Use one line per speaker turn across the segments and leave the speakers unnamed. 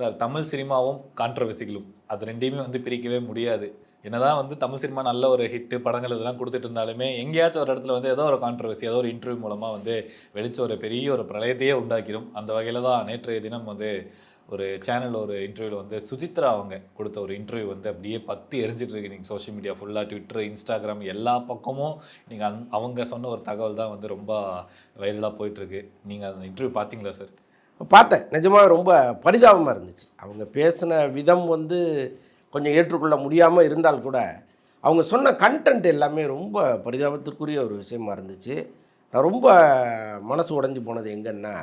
Sir Tamil சினிமாவும் கான்ட்ரவர்சிகளும் அது ரெண்டையுமே வந்து பிரிக்கவே முடியாது. என்னதான் வந்து தமிழ் சினிமா நல்ல ஒரு ஹிட்டு படங்கள் இதெல்லாம் கொடுத்துட்டு இருந்தாலுமே எங்கேயாச்சும் ஒரு இடத்துல வந்து ஏதோ ஒரு கான்ட்ரவர்சி ஏதோ ஒரு இன்டர்வியூ மூலமாக வந்து வெடிச்ச ஒரு பெரிய ஒரு பிரளயத்தையே உண்டாக்கிடும் அந்த வகையில் தான் நேற்றைய தினம் வந்து ஒரு சேனல் ஒரு இன்டர்வியூவில் வந்து சுஜித்ரா அவங்க கொடுத்த ஒரு இன்டர்வியூ வந்து அப்படியே பத்தி எரிஞ்சிட்டு இருக்கு. நீங்கள் சோஷியல் மீடியா ஃபுல்லாக ட்விட்டர் இன்ஸ்டாகிராம் எல்லா பக்கமும் நீங்கள் அந் அவங்க சொன்ன ஒரு தகவல் தான் வந்து ரொம்ப வைரலாக போயிட்டுருக்கு நீங்கள் அந்த இன்டர்வியூ பார்த்தீங்களா சார்
பார்த்தேன். நிஜமாக ரொம்ப பரிதாபமாக இருந்துச்சு. அவங்க பேசின விதம் வந்து கொஞ்சம் ஏற்றுக்கொள்ள முடியாமல் இருந்தால் கூட அவங்க சொன்ன கண்டென்ட் எல்லாமே ரொம்ப பரிதாபத்திற்குரிய ஒரு விஷயமா இருந்துச்சு. நான் ரொம்ப மனசு உடைஞ்சு போனது எங்கன்னா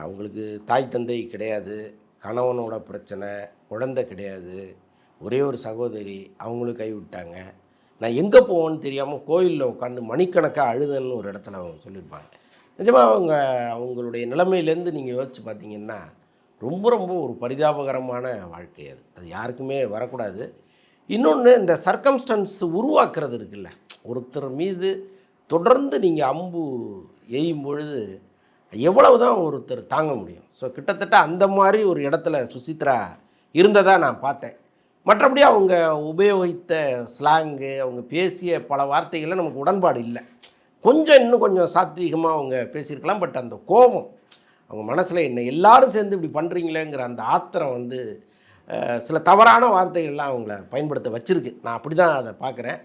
அவங்களுக்கு தாய் தந்தை கிடையாது கணவனோட பிரச்சனை குழந்தை கிடையாது ஒரே ஒரு சகோதரி அவங்களும் கைவிட்டாங்க நான் எங்கே போவேன்னு தெரியாமல் கோயிலில் உட்காந்து மணிக்கணக்காக அழுதன்னு ஒரு இடத்துல அவங்க சொல்லியிருப்பாங்க. நிஜமாக அவங்க அவங்களுடைய நிலைமையிலேருந்து நீங்கள் யோசிச்சு பார்த்தீங்கன்னா ரொம்ப ரொம்ப ஒரு பரிதாபகரமான வாழ்க்கை அது. அது யாருக்குமே வரக்கூடாது. இன்னொன்று இந்த சர்க்கம்ஸ்டன்ஸ் உருவாக்குறது இருக்குல்ல. ஒருத்தர் மீது தொடர்ந்து நீங்கள் அம்பு எய்யும் பொழுது எவ்வளவு தான் ஒருத்தர் தாங்க முடியும். ஸோ கிட்டத்தட்ட அந்த மாதிரி ஒரு இடத்துல சுசித்ரா இருந்ததாக நான் பார்த்தேன். மற்றபடி அவங்க உபயோகித்த ஸ்லாங்கு அவங்க பேசிய பல வார்த்தைகளில் நமக்கு உடன்பாடு இல்லை. கொஞ்சம் இன்னும் கொஞ்சம் சாத்வீகமாக அவங்க பேசியிருக்கலாம். பட் அந்த கோபம் அவங்க மனசில் என்ன எல்லாரும் சேர்ந்து இப்படி பண்ணுறீங்களேங்கிற அந்த ஆத்திரம் வந்து சில தவறான வார்த்தைகள்லாம் அவங்கள பயன்படுத்த வச்சுருக்கு. நான் அப்படி தான் அதை பார்க்குறேன்.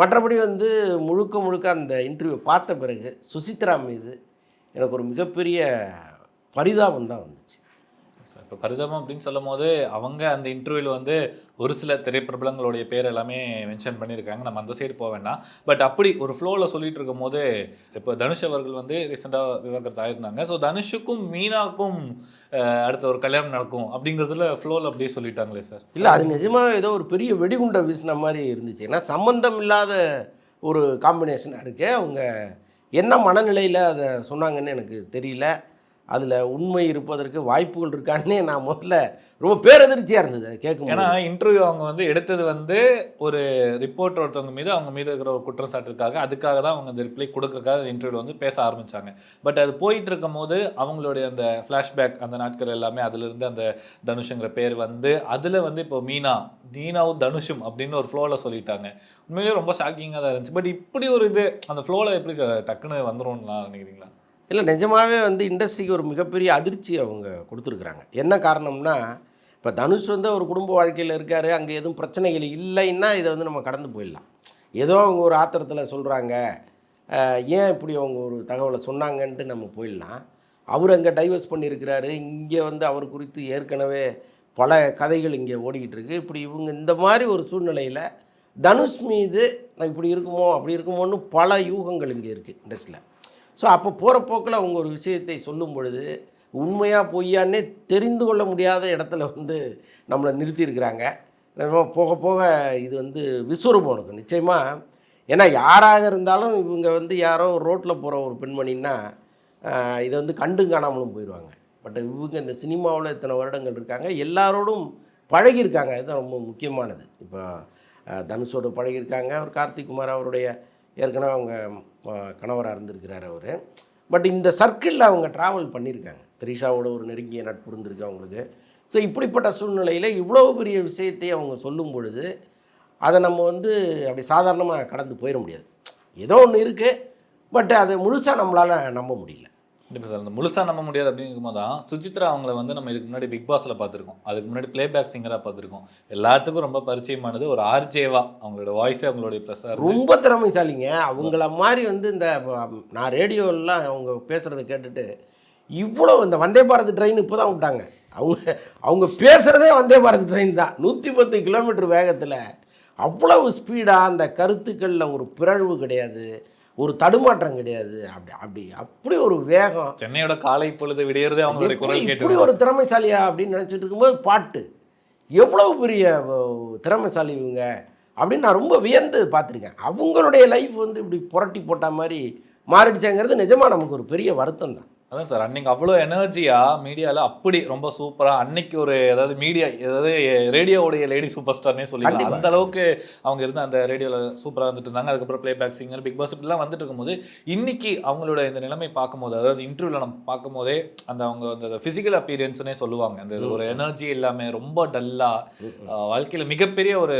மற்றபடி வந்து முழுக்க முழுக்க அந்த இன்டர்வியூ பார்த்த பிறகு சுசித்ரா மீது எனக்கு ஒரு மிகப்பெரிய பரிதாபம் தான் வந்துச்சு.
இப்போ பரிதாபம் அப்படின்னு சொல்லும் போது அவங்க அந்த இன்டர்வியூவில் வந்து ஒரு சில திரைப்பிரபலங்களுடைய பேர் எல்லாமே மென்ஷன் பண்ணியிருக்காங்க. நம்ம அந்த சைடு போக வேண்டாம். பட் அப்படி ஒரு ஃப்ளோவில் சொல்லிட்டு இருக்கும் போது இப்போ தனுஷ் அவர்கள் வந்து ரீசெண்டாக விவகாரத்தை ஆயிருந்தாங்க. ஸோ தனுஷுக்கும் மீனாக்கும் அடுத்த ஒரு கல்யாணம் நடக்கும் அப்படிங்கிறதுல ஃப்ளோவில் அப்படியே சொல்லிட்டாங்களே சார்
இல்லை அது நிஜமாக ஏதோ ஒரு பெரிய வெடிகுண்டை வீசின மாதிரி இருந்துச்சு. ஏன்னா சம்மந்தம் இல்லாத ஒரு காம்பினேஷனாக இருக்குது அவங்க என்ன மனநிலையில் அதை சொன்னாங்கன்னு எனக்கு தெரியல. அதில் உண்மை இருப்பதற்கு வாய்ப்புகள் இருக்கான்னே நான் முதல்ல ரொம்ப பேரதிர்ச்சியாக இருந்தது கேட்கும்
ஏன்னா இன்டர்வியூ அவங்க வந்து எடுத்தது வந்து ஒரு ரிப்போர்ட்டர் ஒருத்தவங்க மீது அவங்க மீது இருக்கிற ஒரு குற்றச்சாட்டுக்காக அதுக்காக தான் அவங்க அந்த ரிப்ளை கொடுக்கறதுக்காக இன்டர்வியூ வந்து பேச ஆரம்பிச்சாங்க. பட் அது போயிட்டு இருக்கும் போது அவங்களுடைய அந்த ஃப்ளாஷ்பேக் அந்த நாட்கள் எல்லாமே அதுல இருந்து அந்த தனுஷுங்கிற பேர் வந்து அதுல வந்து இப்போ மீனா மீனாவும் தனுஷும் அப்படின்னு ஒரு ஃப்ளோவில் சொல்லிட்டாங்க. உண்மையிலேயே ரொம்ப ஷாக்கிங்காக தான் இருந்துச்சு. பட் இப்படி ஒரு இது அந்த ஃப்ளோவில் எப்படி சார் டக்குன்னு வந்துரும்லாம் நினைக்கிறீங்களா?
இல்லை நிஜமாவே வந்து இண்டஸ்ட்ரிக்கு ஒரு மிகப்பெரிய அதிர்ச்சி அவங்க கொடுத்துருக்குறாங்க. என்ன காரணம்னா இப்போ தனுஷ் வந்து ஒரு குடும்ப வாழ்க்கையில் இருக்கார் அங்கே எதுவும் பிரச்சனைகள் இல்லைன்னா இதை வந்து நம்ம கடந்து போயிடலாம். ஏதோ அவங்க ஒரு ஆத்திரத்தில் சொல்கிறாங்க ஏன் இப்படி அவங்க ஒரு தகவலை சொன்னாங்கன்ட்டு நம்ம போயிடலாம். அவர் அங்கே டைவர்ஸ் பண்ணியிருக்கிறாரு. இங்கே வந்து அவர் குறித்து ஏற்கனவே பல கதைகள் இங்கே ஓடிக்கிட்டு இருக்கு. இப்படி இவங்க இந்த மாதிரி ஒரு சூழ்நிலையில் தனுஷ் மீது நான் இப்படி இருக்குமோ அப்படி இருக்குமோன்னு பல யூகங்கள் இங்கே இருக்குது இண்டஸ்ட்ரியில் ஸோ அப்போ போகிற போக்கில் அவங்க ஒரு விஷயத்தை சொல்லும் பொழுது உண்மையாக பொய்யான்னே தெரிந்து கொள்ள முடியாத இடத்துல வந்து நம்மளை நிறுத்தியிருக்கிறாங்க. நம்ம போக போக இது வந்து விஸ்வரூபம் இருக்கும் நிச்சயமாக ஏன்னா யாராக இருந்தாலும் இவங்க வந்து யாரோ ரோட்டில் போகிற ஒரு பெண்மணின்னா இதை வந்து கண்டும் காணாமலும் போயிடுவாங்க பட் இவங்க இந்த சினிமாவில் இத்தனை வருடங்கள் இருக்காங்க. எல்லாரோடும் பழகியிருக்காங்க. இதுதான் ரொம்ப முக்கியமானது. இப்போ தனுஷோடு பழகியிருக்காங்க. அவர் கார்த்திக் குமார் அவருடைய ஏற்கனவே அவங்க கணவராக இருந்திருக்கிறார் அவர். பட் இந்த சர்க்கிளில் அவங்க ட்ராவல் பண்ணியிருக்காங்க த்ரிஷாவோட ஒரு நெருங்கிய நட்பு இருந்திருக்கு அவங்களுக்கு. ஸோ இப்படிப்பட்ட சூழ்நிலையில் இவ்வளோ பெரிய விஷயத்தை அவங்க சொல்லும் பொழுது அதை நம்ம வந்து அப்படி சாதாரணமாக கடந்து போயிட முடியாது. ஏதோ ஒன்று இருக்குது பட் அதை முழுசாக நம்மளால் நம்ப முடியல.
கண்டிப்பாக சார் அந்த முழுசாக நம்ப முடியாது அப்படிங்கும் போது தான் சுஜித்ரா அவங்கள வந்து நம்ம இதுக்கு முன்னாடி பிக் பாஸில் பார்த்துருக்கோம். அதுக்கு முன்னாடி பிளேபேக் சிங்கராக பார்த்துருக்கோம். எல்லாத்துக்கும் ரொம்ப பரிச்சயமானது ஒரு ஆர்ஜேவா அவங்களோட வாய்ஸே அவங்களுடைய ப்ளஸ்ஸாக
ரொம்ப திறமைசாலிங்க. அவங்கள மாதிரி வந்து இந்த நான் ரேடியோலாம் அவங்க பேசுகிறத கேட்டுட்டு இவ்வளோ இந்த வந்தே பாரத் ட்ரெயின் இப்போ தான் விட்டாங்க. அவங்க அவங்க பேசுகிறதே வந்தே பாரத் ட்ரெயின் தான். நூற்றி பத்து கிலோமீட்டர் வேகத்தில் அவ்வளவு ஸ்பீடாக அந்த கருத்துக்களில் ஒரு பிறழ்வு கிடையாது. ஒரு தடுமாற்றம் கிடையாது. அப்படி அப்படி அப்படி ஒரு வேகம்.
சென்னையோட காலை பொழுது விடியறதே அவங்களுடைய
இப்படி ஒரு திறமைசாலியா அப்படின்னு நினச்சிட்டு இருக்கும்போது பாட்டு. எவ்வளவு பெரிய திறமைசாலி இவங்க அப்படின்னு நான் ரொம்ப வியந்து பார்த்துருக்கேன். அவங்களுடைய லைஃப் வந்து இப்படி புரட்டி போட்ட மாதிரி மாறிடுச்சேங்கிறது நிஜமாக நமக்கு ஒரு பெரிய வருத்தம் தான்
அதான் சார் அன்னைக்கு அவ்வளோ எனர்ஜியா மீடியால அப்படி ரொம்ப சூப்பரா அன்னைக்கு ஒரு அதாவது மீடியா அதாவது ரேடியோவுடைய லேடி சூப்பர் ஸ்டார்னே
கண்டிப்பா.
அந்த அளவுக்கு அவங்க இருந்த அந்த ரேடியோல சூப்பரா வந்துட்டு இருந்தாங்க. அதுக்கப்புறம் playback singer Bigg Boss இப்படிலாம் வந்துட்டு இருக்கும்போது இன்னைக்கு அவங்களோட இந்த நிலைமை பார்க்கும்போது அதாவது இன்டர்வியூல நம்ம பார்க்கும்போதே அந்த அவங்க அந்த ஃபிசிக்கல் அப்பீரியன்ஸ்னே சொல்லுவாங்க. அந்த ஒரு எனர்ஜி இல்லாம ரொம்ப டல்லா வாழ்க்கையில மிகப்பெரிய ஒரு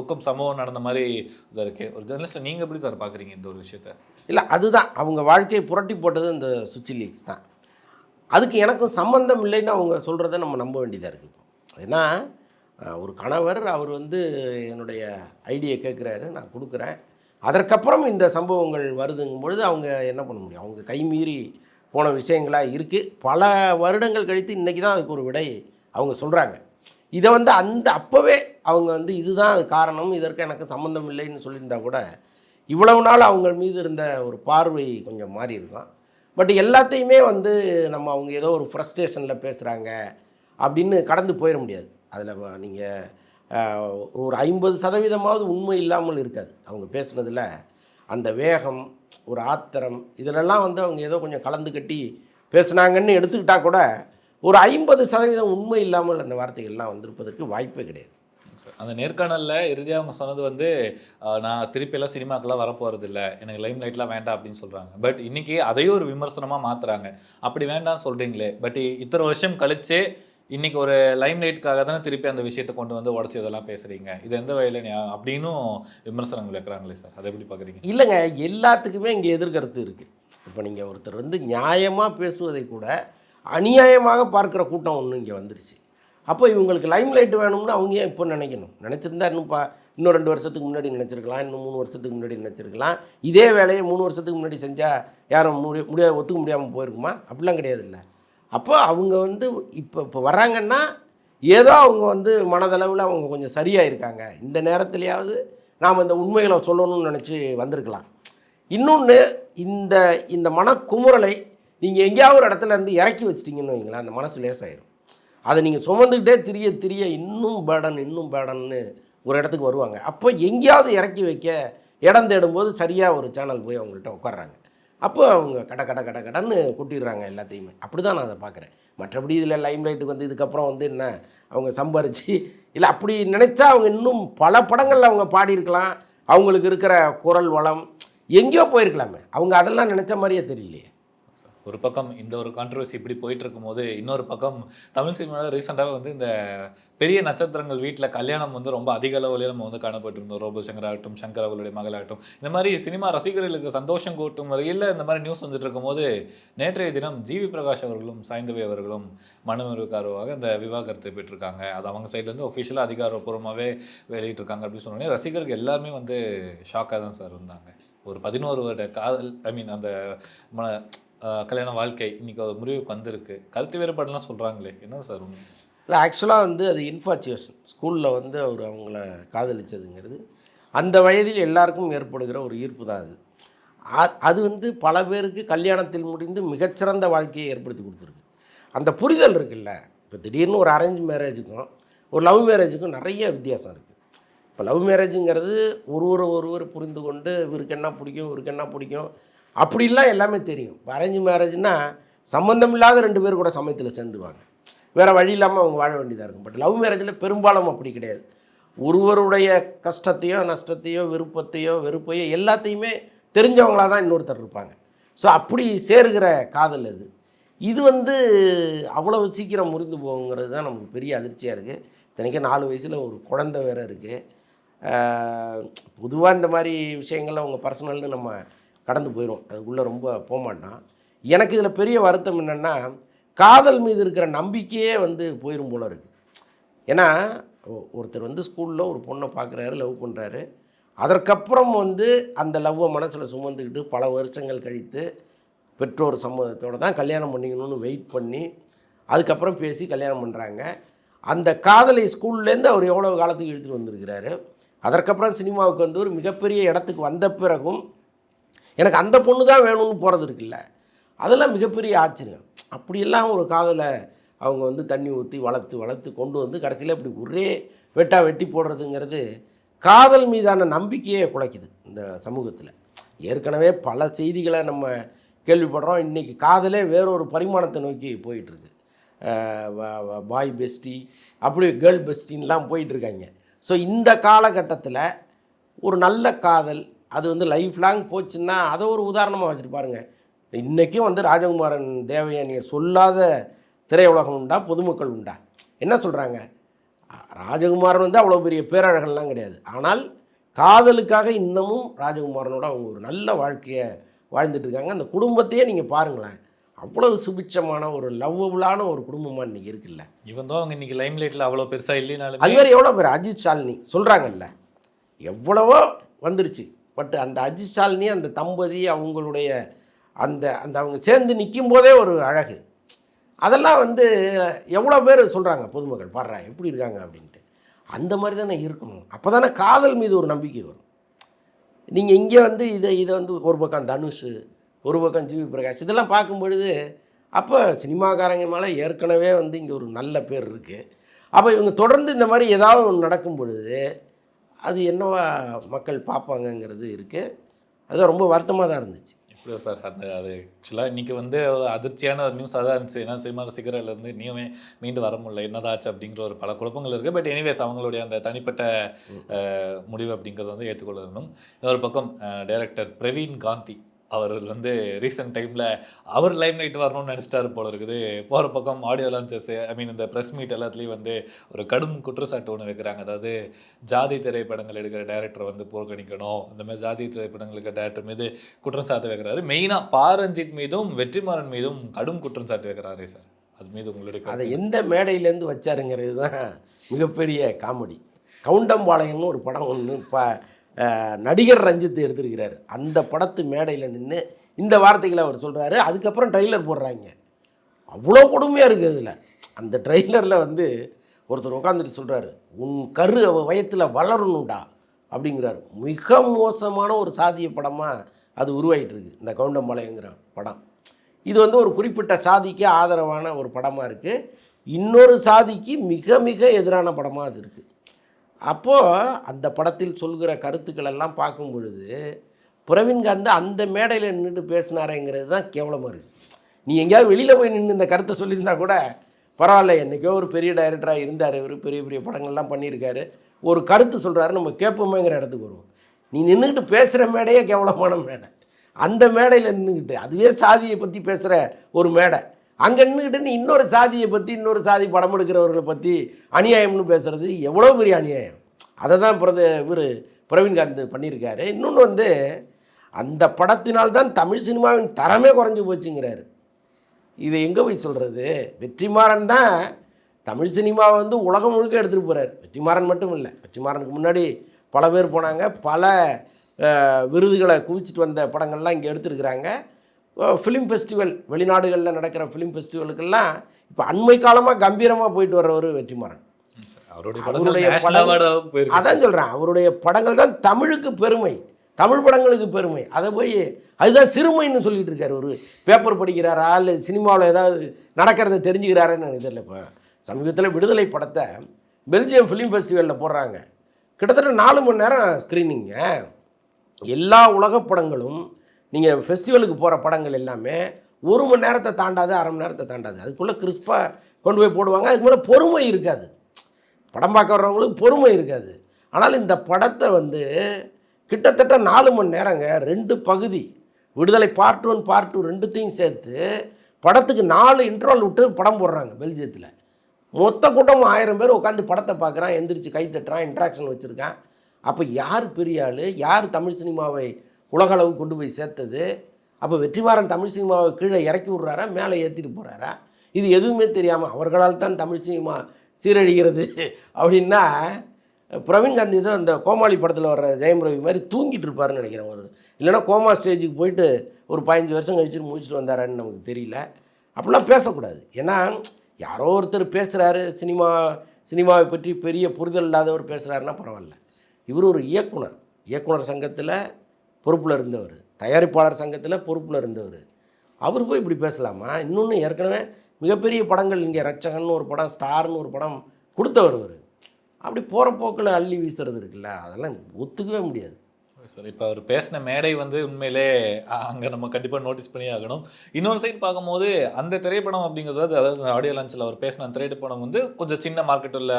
துக்கம் சம்பவம் நடந்த மாதிரி இதா இருக்கு. ஒரு ஜெர்னலிஸ்ட் நீங்க எப்படி சார் பாக்குறீங்க இந்த ஒரு விஷயத்த?
இல்லை அதுதான். அவங்க வாழ்க்கையை புரட்டி போட்டது இந்த சுச்சி லீக்ஸ் தான். அதுக்கு எனக்கும் சம்மந்தம் இல்லைன்னு அவங்க சொல்கிறத நம்ம நம்ப வேண்டியதாக இருக்குது இப்போ. ஏன்னா ஒரு கணவர் அவர் வந்து என்னுடைய ஐடியை கேட்குறாரு நான் கொடுக்குறேன். அதற்கப்புறம் இந்த சம்பவங்கள் வருதுங்கும் பொழுது அவங்க என்ன பண்ண முடியும்? அவங்க கைமீறி போன விஷயங்களாக இருக்குது பல வருடங்கள் கழித்து இன்றைக்கி தான் அதுக்கு ஒரு விடை அவங்க சொல்கிறாங்க இதை வந்து அந்த அப்போவே அவங்க வந்து இதுதான் அது காரணம் இதற்கு எனக்கு சம்மந்தம் இல்லைன்னு சொல்லியிருந்தா கூட இவ்வளவு நாள் அவங்க மீது இருந்த ஒரு பார்வை கொஞ்சம் மாறி இருக்கும். பட் எல்லாத்தையுமே வந்து நம்ம அவங்க ஏதோ ஒரு ஃப்ரஸ்ட்ரேஷனில் பேசுகிறாங்க அப்படின்னு கடந்து போயிட முடியாது. அதில் நீங்கள் ஒரு ஐம்பது சதவீதமாவது உண்மை இல்லாமல் இருக்காது. அவங்க பேசுனதில் அந்த வேகம் ஒரு ஆத்திரம் இதிலெல்லாம் வந்து அவங்க ஏதோ கொஞ்சம் கலந்து கட்டி பேசுனாங்கன்னு எடுத்துக்கிட்டால் கூட ஒரு ஐம்பது சதவீதம் உண்மை இல்லாமல் அந்த வார்த்தைகள்லாம் வந்திருப்பதற்கு வாய்ப்பே கிடையாது.
அந்த நேர்காணலில் இறுதியாக அவங்க சொன்னது வந்து நான் திருப்பியெல்லாம் சினிமாக்கெல்லாம் வரப்போறது எனக்கு லைம் லைட்லாம் வேண்டாம் அப்படின்னு சொல்கிறாங்க பட் இன்றைக்கி அதையும் ஒரு விமர்சனமாக மாற்றுறாங்க அப்படி வேண்டாம் சொல்கிறீங்களே பட் இத்தனை வருஷம் கழிச்சு இன்னைக்கு ஒரு லைம் லைட்டுக்காக தானே திருப்பி அந்த விஷயத்தை கொண்டு வந்து உடச்சி இதெல்லாம் பேசுகிறீங்க இது எந்த வகையில் நியா- அப்படின்னும் விமர்சனங்கள் வைக்கிறாங்களே சார். அதை எப்படி பார்க்குறீங்க
இல்லைங்க. எல்லாத்துக்குமே இங்கே எதிர்கருத்து இருக்குது இப்போ நீங்கள் ஒருத்தர் வந்து நியாயமாக பேசுவதை கூட அநியாயமாக பார்க்குற கூட்டம் ஒன்று இங்கே வந்துருச்சு. அப்போ இவங்களுக்கு லைம் லைட் வேணும்னு அவங்க ஏன் இப்போ நினைக்கணும்? நினச்சிருந்தா இன்னும் பா இன்னும் ரெண்டு வருஷத்துக்கு முன்னாடி நினச்சிருக்கலாம் இன்னும் மூணு வருஷத்துக்கு முன்னாடி நினச்சிருக்கலாம். இதே வேலையை மூணு வருஷத்துக்கு முன்னாடி செஞ்சால் யாரும் முடிய முடியாத ஒத்துக்க முடியாமல் போயிருக்குமா? அப்படிலாம் கிடையாது இல்லை அப்போ அவங்க வந்து இப்போ இப்போ வராங்கன்னா ஏதோ அவங்க வந்து மனதளவில் அவங்க கொஞ்சம் சரியாக இருக்காங்க இந்த நேரத்துலையாவது நாம் இந்த உண்மைகளை சொல்லணும்னு நினச்சி வந்திருக்கலாம். இன்னொன்று இந்த இந்த மனக்குமுறலை நீங்கள் எங்கேயாவது ஒரு இடத்துல இருந்து இறக்கி வச்சிட்டிங்கன்னு வைங்களேன் அந்த மனசு லேசாயிரும். அதை நீங்கள் சுமந்துக்கிட்டே திரிய திரிய இன்னும் பேடன் இன்னும் பேடன்னு ஒரு இடத்துக்கு வருவாங்க. அப்போ எங்கேயாவது இறக்கி வைக்க இடம் தேடும்போது சரியாக ஒரு சேனல் போய் அவங்கள்ட்ட உட்காடுறாங்க அப்போ அவங்க கட கட கட கடன்னு கூட்டிடுறாங்க எல்லாத்தையுமே. அப்படி தான் நான் அதை பார்க்குறேன். மற்றபடி இதில் லைம் லைட்டுக்கு வந்து இதுக்கப்புறம் வந்து என்ன? அவங்க சம்பாரித்து இல்லை அப்படி நினச்சா அவங்க இன்னும் பல படங்களில் அவங்க பாடியிருக்கலாம். அவங்களுக்கு இருக்கிற குரல் வளம் எங்கேயோ போயிருக்கலாமே. அவங்க அதெல்லாம் நினச்ச மாதிரியே தெரியலையே.
ஒரு பக்கம் இந்த ஒரு கான்ட்ரவர்சி இப்படி போயிட்டு இருக்கும்போது இன்னொரு பக்கம் தமிழ் சினிமாவில் ரீசெண்டாக வந்து இந்த பெரிய நட்சத்திரங்கள் வீட்டில் கல்யாணம் வந்து ரொம்ப அதிக அளவில் நம்ம வந்து காணப்பட்டிருந்தோம். ரோபோ சங்கர் ஆகட்டும் சங்கர் அவர்களுடைய மகளாகட்டும். இந்த மாதிரி சினிமா ரசிகர்களுக்கு சந்தோஷம் கூட்டும் வகையில் இந்த மாதிரி நியூஸ் வந்துட்டு இருக்கும்போது நேற்றைய தினம் ஜிவி பிரகாஷ் அவர்களும் சாய்ந்தவை அவர்களும் மனுமருக்காரவாக இந்த விவாகரத்தை பெற்றிருக்காங்க. அது அவங்க சைட்லேருந்து ஒஃபிஷியலாக அதிகாரப்பூர்வமாகவே வெளியிட்டிருக்காங்க அப்படின்னு சொன்னோடனே ரசிகர்கள் எல்லாருமே வந்து ஷாக்காக தான் சார் இருந்தாங்க. ஒரு பதினோரு வருட காதல் ஐ மீன் அந்த மன கல்யாண வாழ்க்கை இன்னைக்கு ஒரு முடிவுக்கு வந்திருக்கு. கருத்து வேறுபாடுலாம் சொல்கிறாங்களே என்ன சார்
இல்லை ஆக்சுவலாக வந்து அது இன்ஃபாச்சுவேஷன் ஸ்கூலில் வந்து அவர் அவங்கள காதலிச்சதுங்கிறது அந்த வயதில் எல்லாருக்கும் ஏற்படுகிற ஒரு ஈர்ப்பு தான் அது. அது வந்து பல பேருக்கு கல்யாணத்தில் முடிந்து மிகச்சிறந்த வாழ்க்கையை ஏற்படுத்தி கொடுத்துருக்கு. அந்த புரிதல் இருக்குல்ல இப்போ திடீர்னு ஒரு அரேஞ்ச் மேரேஜுக்கும் ஒரு லவ் மேரேஜுக்கும் நிறைய வித்தியாசம் இருக்குது இப்போ லவ் மேரேஜுங்கிறது ஒருவர் ஒருவர் புரிந்து கொண்டு இவருக்கு என்ன பிடிக்கும் இவருக்கு என்ன பிடிக்கும் அப்படிலாம் எல்லாமே தெரியும். இப்போ அரேஞ்ச் மேரேஜ்னா சம்மந்தம் இல்லாத ரெண்டு பேர் கூட சமயத்தில் சேர்ந்துருவாங்க. வேறு வழி இல்லாமல் அவங்க வாழ வேண்டியதாக இருக்கும். பட் லவ் மேரேஜில் பெரும்பாலும் அப்படி கிடையாது. ஒருவருடைய கஷ்டத்தையோ நஷ்டத்தையோ விருப்பத்தையோ வெறுப்பையோ எல்லாத்தையுமே தெரிஞ்சவங்களாக தான் இன்னொருத்தர் இருப்பாங்க. ஸோ அப்படி சேருகிற காதல் அது. இது வந்து அவ்வளவு சீக்கிரம் முறிந்து போகுங்கிறது தான் நமக்கு பெரிய அதிர்ச்சியாக இருக்குது இத்தனைக்கும் நாலு வயசில் ஒரு குழந்தை வேற இருக்குது பொதுவாக இந்த மாதிரி விஷயங்களை அவங்க பர்சனல்னு நம்ம கடந்து போயிடும் அதுக்குள்ளே ரொம்ப போகமாட்டான் எனக்கு இதில் பெரிய வருத்தம் என்னென்னா காதல் மீது இருக்கிற நம்பிக்கையே வந்து போயிடும் போல இருக்குது ஏன்னா ஒருத்தர் வந்து ஸ்கூலில் ஒரு பொண்ணை பார்க்குறாரு லவ் பண்ணுறாரு அதற்கப்புறம் வந்து அந்த லவ்வை மனசில் சுமந்துக்கிட்டு பல வருஷங்கள் கழித்து பெற்றோர் சம்மதத்தோடு தான் கல்யாணம் பண்ணிக்கணும்னு வெயிட் பண்ணி அதுக்கப்புறம் பேசி கல்யாணம் பண்ணுறாங்க அந்த காதலை ஸ்கூல்லேருந்து அவர் எவ்வளோ காலத்துக்கு இழுத்துட்டு வந்திருக்கிறாரு. அதற்கப்புறம் சினிமாவுக்கு வந்து ஒரு மிகப்பெரிய இடத்துக்கு வந்த பிறகும் எனக்கு அந்த பொண்ணு தான் வேணும்னு போகிறது இருக்குல்ல. அதெல்லாம் மிகப்பெரிய ஆச்சரியம். அப்படியெல்லாம் ஒரு காதலை அவங்க வந்து தண்ணி ஊற்றி வளர்த்து வளர்த்து கொண்டு வந்து கடைசியில் இப்படி ஒரே வெட்டா வெட்டி போடுறதுங்கிறது காதல் மீதான நம்பிக்கையே குலைக்குது இந்த சமூகத்தில். ஏற்கனவே பல செய்திகளை நம்ம கேள்விப்படுறோம். இன்றைக்கி காதலே வேறொரு பரிமாணத்தை நோக்கி போயிட்டுருக்கு. பாய் பெஸ்டி அப்படி கேர்ள் பெஸ்டின்லாம் போயிட்டுருக்காங்க. ஸோ இந்த காலகட்டத்தில் ஒரு நல்ல காதல் அது வந்து லைஃப் லாங் போச்சுன்னா அதை ஒரு உதாரணமாக வச்சுட்டு பாருங்க. இன்றைக்கும் வந்து ராஜகுமாரன் தேவயானியை சொல்லாத திரையுலகம் உண்டா பொதுமக்கள் உண்டா? என்ன சொல்கிறாங்க ராஜகுமாரன் வந்து அவ்வளோ பெரிய பேரழகன்லாம் கிடையாது. ஆனால் காதலுக்காக இன்னமும் ராஜகுமாரனோட அவங்க ஒரு நல்ல வாழ்க்கையை வாழ்ந்துட்டு இருக்காங்க. அந்த குடும்பத்தையே நீங்கள் பாருங்களேன். அவ்வளவு சுபிட்சமான ஒரு லவ்வபுளான ஒரு குடும்பமாக இன்றைக்கி இருக்குல்ல.
இவன் தான் அவங்க இன்னைக்கு லைம் லைட்ல அவ்வளோ பெருசா இல்லைனாலுமே
அது மாதிரி எவ்வளோ பேர்? அஜித் ஷாலினி சொல்கிறாங்கல்ல எவ்வளவோ வந்துருச்சு. பட் அந்த அஜிஷாலினி அந்த தம்பதி அவங்களுடைய அந்த அந்த அவங்க சேர்ந்து நிற்கும் போதே ஒரு அழகு. அதெல்லாம் வந்து எவ்வளோ பேர் சொல்கிறாங்க பொதுமக்கள் பாடுறா எப்படி இருக்காங்க அப்படின்ட்டு. அந்த மாதிரி தானே இருக்கணும். அப்போ தானே காதல் மீது ஒரு நம்பிக்கை வரும். நீங்கள் இங்கே வந்து இதை இதை வந்து ஒரு பக்கம் தனுஷ் ஒரு பக்கம் ஜிவி பிரகாஷ் இதெல்லாம் பார்க்கும் பொழுது அப்போ சினிமாக்காரங்க மேலே ஏற்கனவே வந்து இங்கே ஒரு நல்ல பேர் இருக்குது அப்போ இவங்க தொடர்ந்து இந்த மாதிரி ஏதாவது ஒன்று நடக்கும் பொழுது அது என்னவா மக்கள் பார்ப்பாங்கங்கிறது இருக்குது அது ரொம்ப வருத்தமாக தான் இருந்துச்சு.
எப்படியோ சார் அந்த அது ஆக்சுவலாக இன்னைக்கு வந்து அதிர்ச்சியான ஒரு நியூஸ் அதான் இருந்துச்சு. ஏன்னா சினிமா ரசிகர்கள் இருந்து நீயுமே மீண்டு வர முடியல. என்னதாச்சு அப்படிங்கிற ஒரு பல குழப்பங்கள் இருக்குது பட் எனிவேஸ் அவங்களுடைய அந்த தனிப்பட்ட முடிவு அப்படிங்கிறது வந்து ஏற்றுக்கொள்ளணும். இன்னொரு பக்கம் டைரக்டர் பிரவீன் காந்தி அவர்கள் வந்து ரீசெண்ட் டைமில் அவர் லைம் லைட் வரணும்னு நினச்சிட்டாரு போல இருக்குது. போகிற பக்கம் ஆடியோ லான்ச்சஸ் ஐ மீன் இந்த ப்ரெஸ் மீட் எல்லாத்துலேயும் வந்து ஒரு கடும் குற்றச்சாட்டு ஒன்று வைக்கிறாங்க. அதாவது ஜாதி திரைப்படங்கள் எடுக்கிற டேரக்டர் வந்து புறக்கணிக்கணும். இந்த மாதிரி ஜாதி திரைப்படங்களுக்கு டேரக்டர் மீது குற்றச்சாட்டு வைக்கிறாரு. மெயினாக பாரஞ்சித் மீதும் வெற்றிமாறன் மீதும் கடும் குற்றம் சாட்டு வைக்கிறாரு சார் அது மீது உங்களுடைய
அதை எந்த மேடையிலேருந்து வச்சாருங்கிறது தான் மிகப்பெரிய காமெடி. கவுண்டம்பாளையம்னு ஒரு படம் ஒன்று இப்போ நடிகர் ரஞ்சித் எடுத்திருக்கிறாரு. அந்த படத்து மேடையில் நின்று இந்த வார்த்தைகளை அவர் சொல்கிறாரு அதுக்கப்புறம் ட்ரெய்லர் போடுறாங்க. அவ்வளோ கொடுமையாக இருக்குது அதில் அந்த ட்ரெய்லரில் வந்து ஒருத்தர் உட்காந்துட்டு சொல்கிறாரு உன் கரு அவ வயத்தில் வளரணும்டா அப்படிங்கிறாரு. மிக மோசமான ஒரு சாதிய படமாக அது உருவாகிட்டுருக்கு இந்த கவுண்டம்பாளையங்கிற படம். இது வந்து ஒரு குறிப்பிட்ட சாதிக்கு ஆதரவான ஒரு படமாக இருக்குது இன்னொரு சாதிக்கு மிக மிக எதிரான படமாக அது இருக்குது அப்போது அந்த படத்தில் சொல்கிற கருத்துக்கள் எல்லாம் பார்க்கும் பொழுது பிரவீன்காந்த் அந்த மேடையில் நின்றுட்டு பேசினாரேங்கிறது தான் கேவலமாக இருக்குது நீ எங்கேயாவது வெளியில் போய் நின்று இந்த கருத்தை சொல்லியிருந்தா கூட பரவாயில்ல என்றைக்கோ ஒரு பெரிய டைரக்டராக இருந்தார் இவர் பெரிய பெரிய படங்கள்லாம் பண்ணியிருக்காரு. ஒரு கருத்து சொல்கிறாரு நம்ம கேட்போமேங்கிற இடத்துக்கு வருவோம். நீ நின்றுக்கிட்டு பேசுகிற மேடையே கேவலமான மேடை. அந்த மேடையில் நின்றுக்கிட்டு அதுவே சாதியை பற்றி பேசுகிற ஒரு மேடை. அங்கே நின்றுக்கிட்டு இன்னொரு சாதியை பற்றி இன்னொரு சாதி படம் எடுக்கிறவர்களை பற்றி அநியாயம்னு பேசுகிறது எவ்வளோ பெரிய அநியாயம்? அதை தான் பிரத இவர் பிரவீன்காந்த் பண்ணியிருக்காரு. இன்னொன்று வந்து அந்த படத்தினால் தான் தமிழ் சினிமாவின் தரமே குறைஞ்சி போச்சுங்கிறாரு. இதை எங்கே போய் சொல்கிறது வெற்றிமாறன் தான் தமிழ் சினிமாவை வந்து உலகம் முழுக்க எடுத்துகிட்டு போகிறார் வெற்றிமாறன் மட்டும் இல்லை வெற்றிமாறனுக்கு முன்னாடி பல பேர் போனாங்க. பல விருதுகளை குவிச்சிட்டு வந்த படங்கள்லாம் இங்கே எடுத்திருக்கிறாங்க. ஃபிலிம் ஃபெஸ்டிவல் வெளிநாடுகளில் நடக்கிற ஃபிலிம் ஃபெஸ்டிவலுக்கெல்லாம் இப்போ அண்மை காலமாக கம்பீரமாக போயிட்டு வர்றவர் வெற்றிமாறன்.
ம் சார். அவருடைய
அதான் சொல்கிறேன் அவருடைய படங்கள் தான் தமிழுக்கு பெருமை. தமிழ் படங்களுக்கு பெருமை. அதை போய் அதுதான் சிறுமைன்னு சொல்லிட்டு இருக்காரு ஒரு பேப்பர் படிக்கிறாரா இல்லை சினிமாவில் ஏதாவது நடக்கிறத தெரிஞ்சுக்கிறாருன்னு எனக்கு தெரியல. இப்போ சமீபத்தில் விடுதலை படத்தை பெல்ஜியம் ஃபிலிம் ஃபெஸ்டிவலில் போடுறாங்க. கிட்டத்தட்ட நாலு மணி நேரம் ஸ்க்ரீனிங்க எல்லா உலக படங்களும் நீங்கள் ஃபெஸ்டிவலுக்கு போகிற படங்கள் எல்லாமே ஒரு மணி நேரத்தை தாண்டாது அரை மணி நேரத்தை தாண்டாது. அதுக்குள்ளே கிறிஸ்பாக கொண்டு போய் போடுவாங்க. அதுக்கு மேலே பொறுமை இருக்காது. படம் பார்க்க வர்றவங்களுக்கு பொறுமை இருக்காது. ஆனால் இந்த படத்தை வந்து கிட்டத்தட்ட நாலு மணி நேரங்க ரெண்டு பகுதி விடுதலை பார்ட் ஒன் பார்ட் டூ ரெண்டுத்தையும் சேர்த்து படத்துக்கு நாலு இன்ட்ரோல் விட்டு படம் போடுறாங்க பெல்ஜியத்தில். மொத்த கூட்டமும் ஆயிரம் பேர் உட்காந்து படத்தை பார்க்குறான் எந்திரிச்சு கை தட்டுறான் இன்ட்ராக்ஷன் வச்சுருக்கான். அப்போ யார் பெரிய ஆள்? யார் தமிழ் சினிமாவை உலக அளவு கொண்டு போய் சேர்த்தது. அப்போ வெற்றிமாறன் தமிழ் சினிமாவை கீழே இறக்கி விட்றாரா? மேலே ஏற்றிட்டு போகிறாரா இது எதுவுமே தெரியாமல் அவர்களால் தான் தமிழ் சினிமா சீரழிகிறது அப்படின்னா பிரவீன் காந்தி தான் அந்த கோமாளி படத்தில் வர்ற ஜெயம் ரவி மாதிரி தூங்கிட்டு இருப்பாருன்னு நினைக்கிறேன் ஒரு இல்லைன்னா கோமா ஸ்டேஜுக்கு போயிட்டு ஒரு பதினஞ்சு வருஷம் கழிச்சுட்டு முடிச்சுட்டு வந்தாரான்னு நமக்கு தெரியல. அப்படிலாம் பேசக்கூடாது. ஏன்னா யாரோ ஒருத்தர் பேசுகிறாரு சினிமா சினிமாவை பற்றி பெரிய புரிதல் இல்லாதவர் பேசுகிறாருன்னா பரவாயில்ல. இவர் ஒரு இயக்குனர். இயக்குனர் சங்கத்தில் பொறுப்பில் இருந்தவர் தயாரிப்பாளர் சங்கத்தில் பொறுப்பில் இருந்தவர் அவர் போய் இப்படி பேசலாமா? இன்னொன்று ஏற்கனவே மிகப்பெரிய படங்கள் இங்கே ரட்சகன் ஒரு படம் ஸ்டார்னு ஒரு படம் கொடுத்தவர் அவர். அப்படி போகிற போக்கில் அள்ளி வீசுறது இருக்குல்ல அதெல்லாம் ஒத்துக்கவே முடியாது.
சார் இப்போ அவர் பேசின மேடை வந்து உண்மையிலே அங்கே நம்ம கண்டிப்பாக நோட்டீஸ் பண்ணி ஆகணும். இன்னொரு சைடு பார்க்கும்போது அந்த திரைப்படம் அப்படிங்கிறது அதாவது ஆடியோ லான்ச்சில் அவர் பேசின திரைப்படம் வந்து கொஞ்சம் சின்ன மார்க்கெட் உள்ள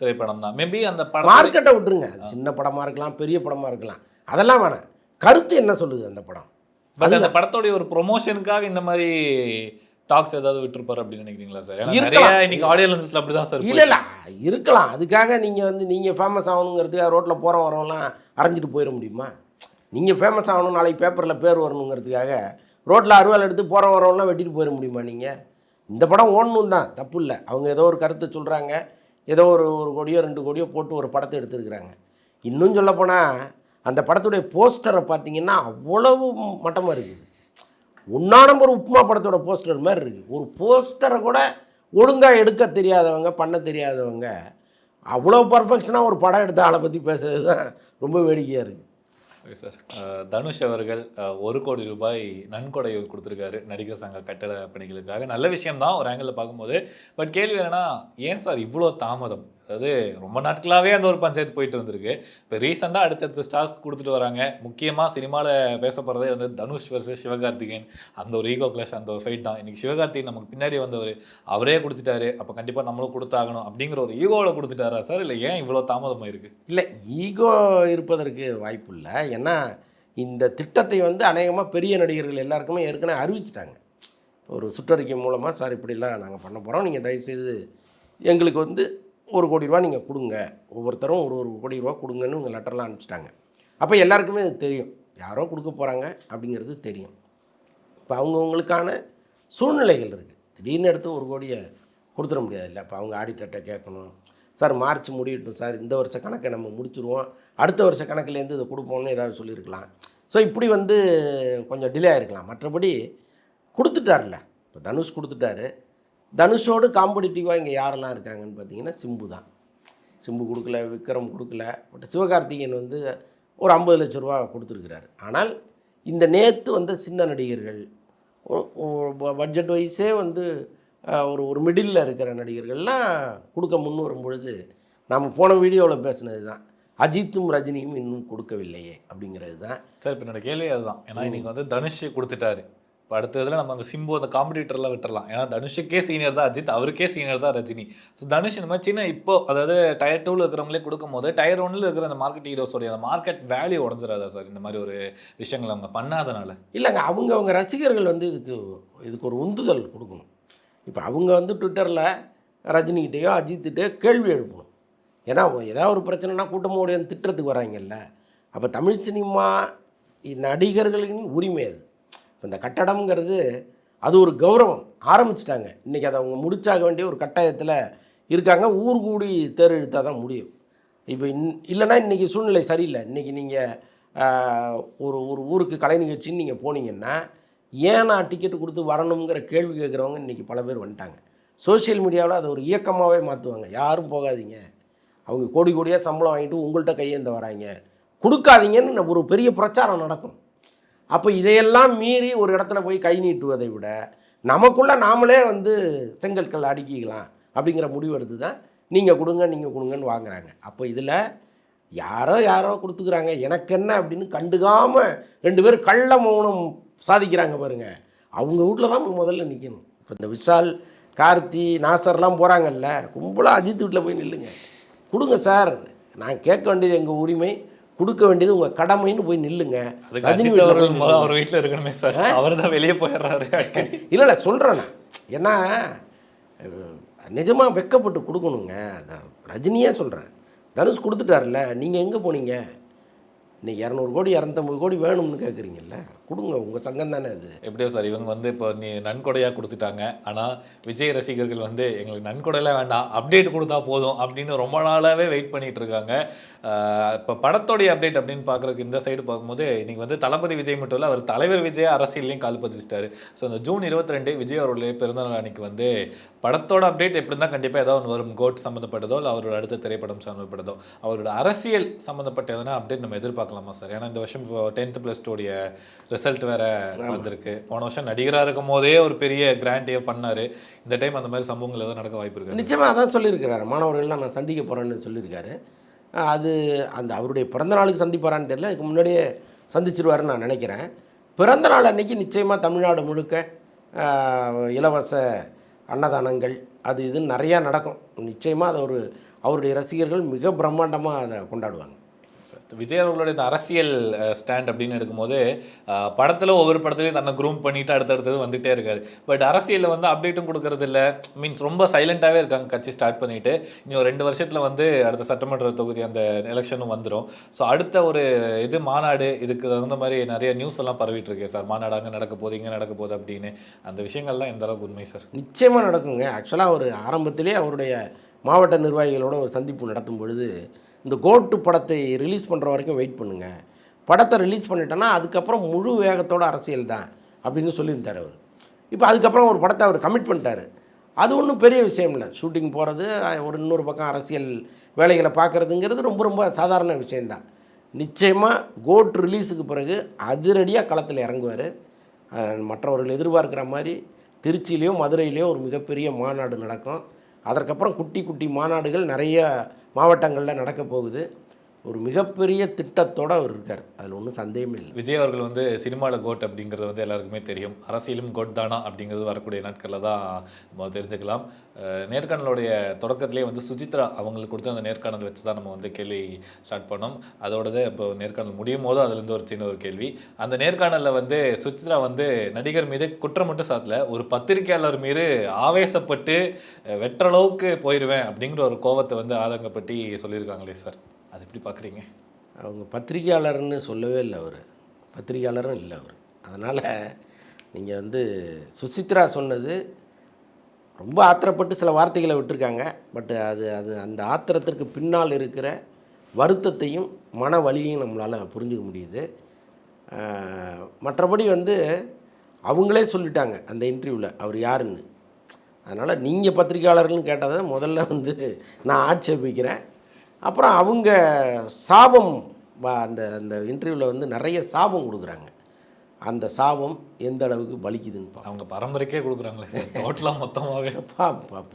திரைப்படம் தான் மேபி அந்த படம்
மார்க்கெட்டை விட்டுருங்க. சின்ன படமாக இருக்கலாம் பெரிய படமாக இருக்கலாம். அதெல்லாம் வேணாம். கருத்து என்ன சொல்லுது அந்த படம்?
பட் அந்த படத்தோடைய ஒரு ப்ரொமோஷனுக்காக இந்த மாதிரி டாக்ஸ் ஏதாவது விட்டுருப்பாரு அப்படின்னு நினைக்கிறீங்களா சார்
இருக்கலாம்.
இன்னைக்கு ஆடியோ லான்ச்சஸில் அப்படி தான் சார்
இல்லை இல்லை. இருக்கலாம். அதுக்காக நீங்கள் வந்து நீங்கள் ஃபேமஸ் ஆகணுங்கிறதுக்காக ரோட்டில் போகிற வரவங்களாம் அரைஞ்சிட்டு போயிட முடியுமா? நீங்கள் ஃபேமஸ் ஆகணும் நாளைக்கு பேப்பரில் பேர் வரணுங்கிறதுக்காக ரோட்டில் அருவாள் எடுத்து போகிற வரவங்களாம் வெட்டிட்டு போயிட முடியுமா நீங்கள் இந்த படம் ஓடணும் தான். தப்பு இல்லை. அவங்க ஏதோ ஒரு கருத்தை சொல்கிறாங்க ஏதோ ஒரு ஒரு கோடியோ ரெண்டு கோடியோ போட்டு ஒரு படத்தை எடுத்துருக்குறாங்க. இன்னும் சொல்லப்போனால் அந்த படத்துடைய போஸ்டரை பார்த்தீங்கன்னா அவ்வளவு மட்டமாக இருக்குது. ஒன்றா நம்பர் உப்புமா படத்தோட போஸ்டர் மாதிரி இருக்குது. ஒரு போஸ்டரை கூட ஒழுங்காக எடுக்க தெரியாதவங்க பண்ண தெரியாதவங்க அவ்வளோ பர்ஃபெக்ஷனாக ஒரு படம் எடுத்த ஆளை பற்றி பேசுறது தான் ரொம்ப வேடிக்கையாக இருக்குது
ஓகே சார் தனுஷ் அவர்கள் ஒரு கோடி ரூபாய் நன்கொடை கொடுத்துருக்காரு நடிகர் சங்க கட்டட பணிகளுக்காக. நல்ல விஷயம் தான் ஒரு ஆங்கிளில் பார்க்கும்போது. பட் கேள்வி என்னென்னா ஏன் சார் இவ்வளோ தாமதம்? அதாவது ரொம்ப நாட்களாகவே அந்த ஒரு பஞ்சாயத்து போயிட்டு இருந்திருக்கு. இப்போ ரீசெண்டாக அடுத்தடுத்த ஸ்டார்ஸ் கொடுத்துட்டு வராங்க. முக்கியமாக சினிமாவில் பேச போகிறதே வந்து தனுஷ் வர்சஸ் சிவகார்த்திகேயன். அந்த ஒரு ஈகோ கிளாஷ் அந்த ஒரு ஃபைட் தான். இன்றைக்கி சிவகார்த்திகேயன் நமக்கு பின்னாடி வந்தவர். அவரே கொடுத்துட்டாரு. அப்போ கண்டிப்பாக நம்மளும் கொடுத்தாகணும் அப்படிங்கிற ஒரு ஈகோவில் கொடுத்துட்டாரா சார் இல்லை ஏன் இவ்வளோ தாமதமாக இருக்குது
இல்லை ஈகோ இருப்பதற்கு வாய்ப்பு இல்லை. ஏன்னா இந்த திட்டத்தை வந்து அநேகமாக பெரிய நடிகர்கள் எல்லாருக்குமே ஏற்கனவே அறிவிச்சிட்டாங்க. ஒரு சுற்றறிக்கை மூலமாக சார் இப்படிலாம் நாங்கள் பண்ண போகிறோம் நீங்கள் தயவுசெய்து எங்களுக்கு வந்து ஒரு கோடி ரூபா நீங்கள் கொடுங்க. ஒவ்வொருத்தரும் ஒரு ஒரு கோடி ரூபா கொடுங்கன்னு உங்கள் லெட்டர்லாம் அனுப்பிச்சிட்டாங்க. அப்போ எல்லாருக்குமே அது தெரியும். யாரோ கொடுக்க போகிறாங்க அப்படிங்கிறது தெரியும். இப்போ அவங்கவுங்களுக்கான சூழ்நிலைகள் இருக்குது திடீர்னு எடுத்து ஒரு கோடியை கொடுத்துட முடியாது இல்லை இப்போ அவங்க ஆடிட்டர்கிட்ட கேட்கணும். சார் மார்ச் முடியட்டும் சார். இந்த வருஷ கணக்கை நம்ம முடிச்சுருவோம். அடுத்த வருஷ கணக்குலேருந்து இதை கொடுப்போம்னு ஏதாவது சொல்லியிருக்கலாம். ஸோ இப்படி வந்து கொஞ்சம் டிலே ஆகிருக்கலாம் மற்றபடி கொடுத்துட்டார்ல இப்போ தனுஷ் கொடுத்துட்டாரு. தனுஷோடு காம்படிட்டிவாக இங்கே யாரெல்லாம் இருக்காங்கன்னு பார்த்தீங்கன்னா சிம்பு தான். சிம்பு கொடுக்கல விக்ரம் கொடுக்கல பட் சிவகார்த்திகேயன் வந்து ஒரு ஐம்பது லட்ச ரூபா கொடுத்துருக்கிறார். ஆனால் இந்த நேற்று வந்த சின்ன நடிகர்கள் பட்ஜெட் வைஸே வந்து ஒரு ஒரு மிடில் இருக்கிற நடிகர்கள்லாம் கொடுக்க முன் வரும் பொழுது நாம் போன வீடியோவில் பேசினது தான். அஜித்தும் ரஜினியும் இன்னும் கொடுக்கவில்லையே அப்படிங்கிறது தான்.
சார் இப்போ என்னோட கேள்வி அதுதான். ஏன்னா இன்றைக்கி வந்து தனுஷ் கொடுத்துட்டாரு. இப்போ அடுத்ததில் நம்ம அந்த சிம்பு அந்த காம்படிட்டர்லாம் விட்டுறலாம். ஏன்னா தனுஷுக்கே சீனியர் தான் அஜித் அவருக்கே சீனியர் தான் ரஜினி. ஸோ தனுஷ் இந்த மாதிரி சின்ன இப்போ அதாவது டயர் டூவில் இருக்கிறவங்களே கொடுக்கும் போது டயர் ஒன்னில் இருக்கிற அந்த மார்க்கெட் ஹீரோஸோடைய அந்த மார்க்கெட் வேல்யூ உடஞ்சிடாதா சார் இந்த மாதிரி ஒரு விஷயங்கள் அவங்க பண்ணாதனால.
இல்லைங்க அவங்க அவங்க ரசிகர்கள் வந்து இதுக்கு இதுக்கு ஒரு உந்துதல் கொடுக்கணும். இப்போ அவங்க வந்து ட்விட்டரில் ரஜினிகிட்டேயோ அஜித்திட்டேயோ கேள்வி எழுப்பணும். ஏன்னா ஏதாவது ஒரு பிரச்சனைனா கூட்டமோடைய திட்டத்துக்கு வராங்கல்ல. அப்போ தமிழ் சினிமா நடிகர்களின் உரிமை அது. இப்போ இந்த கட்டடம்ங்கிறது அது ஒரு கௌரவம். ஆரம்பிச்சிட்டாங்க. இன்றைக்கி அதை அவங்க முடிச்சாக வேண்டிய ஒரு கட்டாயத்தில் இருக்காங்க. ஊர் கூடி தேர் இழுத்தால் தான் முடியும். இப்போ இன் இல்லைன்னா இன்றைக்கி சூழ்நிலை சரியில்லை. இன்றைக்கி நீங்கள் ஒரு ஒரு ஊருக்கு கலை நிகழ்ச்சின்னு நீங்கள் போனீங்கன்னா ஏன் நான் டிக்கெட் கொடுத்து வரணுங்கிற கேள்வி கேட்குறவங்க இன்றைக்கி பல பேர் வந்துட்டாங்க. சோஷியல் மீடியாவில் அதை ஒரு இயக்கமாகவே மாற்றுவாங்க யாரும் போகாதீங்க. அவங்க கோடி கோடியாக சம்பளம் வாங்கிட்டு உங்கள்கிட்ட கையேந்த வராங்க. கொடுக்காதீங்கன்னு ஒரு பெரிய பிரச்சாரம் நடக்கும். அப்போ இதையெல்லாம் மீறி ஒரு இடத்துல போய் கை நீட்டுவதை விட நமக்குள்ளே நாமளே வந்து செங்கற்கள் அடுக்கிக்கலாம் அப்படிங்கிற முடிவு எடுத்து தான் நீங்கள் கொடுங்க நீங்கள் கொடுங்கன்னு வாங்குறாங்க. அப்போ இதில் யாரோ யாரோ கொடுத்துக்கிறாங்க. எனக்கு என்ன அப்படின்னு கண்டுக்காமல் ரெண்டு பேரும் கள்ள மௌனம் சாதிக்கிறாங்க பாருங்க. அவங்க வீட்டில் தான் முதல்ல நிற்கணும் இப்போ இந்த விஷால் கார்த்தி நாசர்லாம் போகிறாங்கல்ல கும்பலாக அஜித் வீட்டில் போய் நில்லுங்க. கொடுங்க சார். நான் கேட்க வேண்டியது எங்கள் உரிமை. கொடுக்க வேண்டியது உங்கள் கடமைன்னு போய் நில்லுங்க. ரஜினி
அவர் வீட்டில் இருக்கணுமே சார். அவர் தான் வெளியே போயிடுறாரு.
இல்லை இல்லை சொல்கிறேன் ஏன்னா நிஜமாக வெக்கப்பட்டு கொடுக்கணுங்க. அதான் ரஜினியே சொல்கிறேன் தனுஷ் கொடுத்துட்டார்ல நீங்கள் எங்கே போனீங்க? இன்னைக்கு இரநூறு கோடி இரநூத்தம்பது கோடி வேணும்னு கேட்குறீங்கல்ல கொடுங்க உங்கள் சங்கம் தானே அது.
எப்படியோ சார் இவங்க வந்து இப்போ நீ நன்கொடையாக கொடுத்துட்டாங்க. ஆனால் விஜய் ரசிகர்கள் வந்து எங்களுக்கு நன்கொடையெல்லாம் வேண்டாம் அப்டேட் கொடுத்தா போதும் அப்படின்னு ரொம்ப நாளாகவே வெயிட் பண்ணிகிட்டு இருக்காங்க. இப்போ படத்தோடைய அப்டேட் அப்படின்னு பார்க்குறதுக்கு இந்த சைடு பார்க்கும்போது இன்றைக்கி வந்து தளபதி விஜய் மட்டும் இல்லை அவர் தலைவர் விஜய் அரசியல்லையும் கால் பதிச்சிட்டாரு. ஸோ அந்த ஜூன் இருபத்தி ரெண்டு விஜய் அவருடைய பிறந்தநாள் அன்னைக்கு வந்து படத்தோட அப்டேட் எப்படி இருந்தால் கண்டிப்பாக ஏதாவது ஒன்று வரும். கோட் சம்மந்தப்பட்டதோ இல்லை அவரோட அடுத்த திரைப்படம் சம்மந்தப்பட்டதோ அவரோட அரசியல் சம்மந்தப்பட்ட எதனா அப்டேட் நம்ம எதிர்பார்க்கலாமா சார்? ஏன்னா இந்த வருஷம் இப்போ டென்த் ப்ளஸ் டூடைய ரிசல்ட் வேற வந்திருக்கு. போன வருஷம் நடிகராக இருக்கும் போதே ஒரு பெரிய கிராண்டே பண்ணாரு. இந்த டைம் அந்த மாதிரி சம்பவங்கள் எதாவது நடக்க வாய்ப்பு இருக்கு
நிச்சயமாக அதான் சொல்லியிருக்கிறாரு. மாணவர்கள்லாம் நான் சந்திக்க போகிறேன்னு சொல்லியிருக்காரு. அது அந்த அவருடைய பிறந்த நாளுக்கு சந்திப்பாரான்னு தெரியல. அதுக்கு முன்னாடியே சந்திச்சிருவாருன்னு நான் நினைக்கிறேன். பிறந்த நாள் அன்னைக்கு நிச்சயமாக தமிழ்நாடு முழுக்க இலவச அன்னதானங்கள் அது இதுன்னு நிறையா நடக்கும். நிச்சயமாக அதை ஒரு அவருடைய ரசிகர்கள் மிக பிரம்மாண்டமாக அதை கொண்டாடுவாங்க.
விஜய் அவர்களுடைய இந்த அரசியல் ஸ்டாண்ட் அப்படின்னு எடுக்கும்போது படத்தில் ஒவ்வொரு படத்துலையும் தன்னை க்ரூம் பண்ணிட்டு அடுத்தடுத்தது வந்துட்டே இருக்காரு. பட் அரசியலில் வந்து அப்டேட்டும் கொடுக்கறது இல்லை. மீன்ஸ் ரொம்ப சைலண்ட்டாகவே இருக்காங்க கட்சி ஸ்டார்ட் பண்ணிட்டு. இன்னும் ரெண்டு வருஷத்தில் வந்து அடுத்த சட்டமன்ற தொகுதி அந்த எலெக்ஷனும் வந்துடும் ஸோ அடுத்த ஒரு இது மாநாடு இதுக்கு தகுந்த மாதிரி நிறைய நியூஸ் எல்லாம் பரவிட்டு இருக்கேன் சார். மாநாடு அங்கே நடக்க போகுது இங்கே நடக்க போகுது அப்படின்னு. அந்த விஷயங்கள்லாம் எந்த அளவுக்கு உண்மை சார்?
நிச்சயமாக நடக்குங்க. ஆக்சுவலாக ஒரு ஆரம்பத்திலே அவருடைய மாவட்ட நிர்வாகிகளோட ஒரு சந்திப்பு நடத்தும் பொழுது இந்த கோட்டு படத்தை ரிலீஸ் பண்ணுற வரைக்கும் வெயிட் பண்ணுங்கள் படத்தை ரிலீஸ் பண்ணிட்டோன்னா அதுக்கப்புறம் முழு வேகத்தோட அரசியல் தான் அப்படின்னு சொல்லியிருந்தார் அவர். இப்போ அதுக்கப்புறம் ஒரு படத்தை அவர் கமிட் பண்ணிட்டாரு. அது ஒன்றும் பெரிய விஷயம் இல்லை. ஷூட்டிங் போகிறது ஒரு இன்னொரு பக்கம் அரசியல் வேலைகளை பார்க்குறதுங்கிறது ரொம்ப ரொம்ப சாதாரண விஷயந்தான் நிச்சயமாக கோட் ரிலீஸுக்கு பிறகு அதிரடியாக களத்தில் இறங்குவார். மற்றவர்கள் எதிர்பார்க்குற மாதிரி திருச்சியிலையோ மதுரையிலையோ ஒரு மிகப்பெரிய மாநாடு நடக்கும். அதற்கப்புறம் குட்டி குட்டி மாநாடுகள் நிறைய மாவட்டங்களில் நடக்க போகுது. ஒரு மிகப்பெரிய திட்டத்தோடு அவர் இருக்கார். அதில் ஒன்றும் சந்தேகம் இல்லை.
விஜய் அவர்கள் வந்து சினிமாவில் கோட் அப்படிங்கிறது வந்து எல்லாருக்குமே தெரியும். அரசியலும் கோட் தானா அப்படிங்கிறது வரக்கூடிய நாட்களில் தான் நம்ம தெரிஞ்சுக்கலாம். நேர்காணலுடைய தொடக்கத்திலே வந்து சுஜித்ரா அவங்களுக்கு கொடுத்த அந்த நேர்காணல் வச்சு தான் நம்ம வந்து கேள்வி ஸ்டார்ட் பண்ணோம். அதோடது இப்போ நேர்காணல் முடியும் போது அதுலேருந்து ஒரு சின்ன ஒரு கேள்வி. அந்த நேர்காணலில் வந்து சுஜித்ரா வந்து நடிகர் மீது குற்றம் மட்டும் சாத்தல ஒரு பத்திரிகையாளர் மீது ஆவேசப்பட்டு வெற்றளவுக்கு போயிடுவேன் அப்படிங்கிற ஒரு கோவத்தை வந்து ஆதங்கப்பட்டி சொல்லியிருக்காங்களே சார். அது எப்படி பார்க்குறீங்க?
அவங்க பத்திரிகையாளர்னு சொல்லவே இல்லை அவர். பத்திரிகையாளரும் இல்லை அவர். அதனால் நீங்கள் வந்து சுசித்ரா சொன்னது ரொம்ப ஆத்திரப்பட்டு சில வார்த்தைகளை விட்டுருக்காங்க. பட் அது அது அந்த ஆத்திரத்திற்கு பின்னால் இருக்கிற வருத்தத்தையும் மன வலியையும் நம்மளால் புரிஞ்சுக்க முடியுது. மற்றபடி வந்து அவங்களே சொல்லிட்டாங்க அந்த இன்டர்வியூவில் அவர் யாருன்னு. அதனால் நீங்கள் பத்திரிகையாளர்கள்னு கேட்டதை முதல்ல வந்து நான் ஆட்சேபிக்கிறேன். அப்புறம் அவங்க சாபம் அந்த அந்த இன்டர்வியூவில் வந்து நிறைய சாபம் கொடுக்குறாங்க. அந்த சாபம் எந்த அளவுக்கு வலிக்குதுன்னு
அவங்க பரம்பரைக்கே கொடுக்குறாங்களே சார். டோட்டலாக மொத்தமாகவே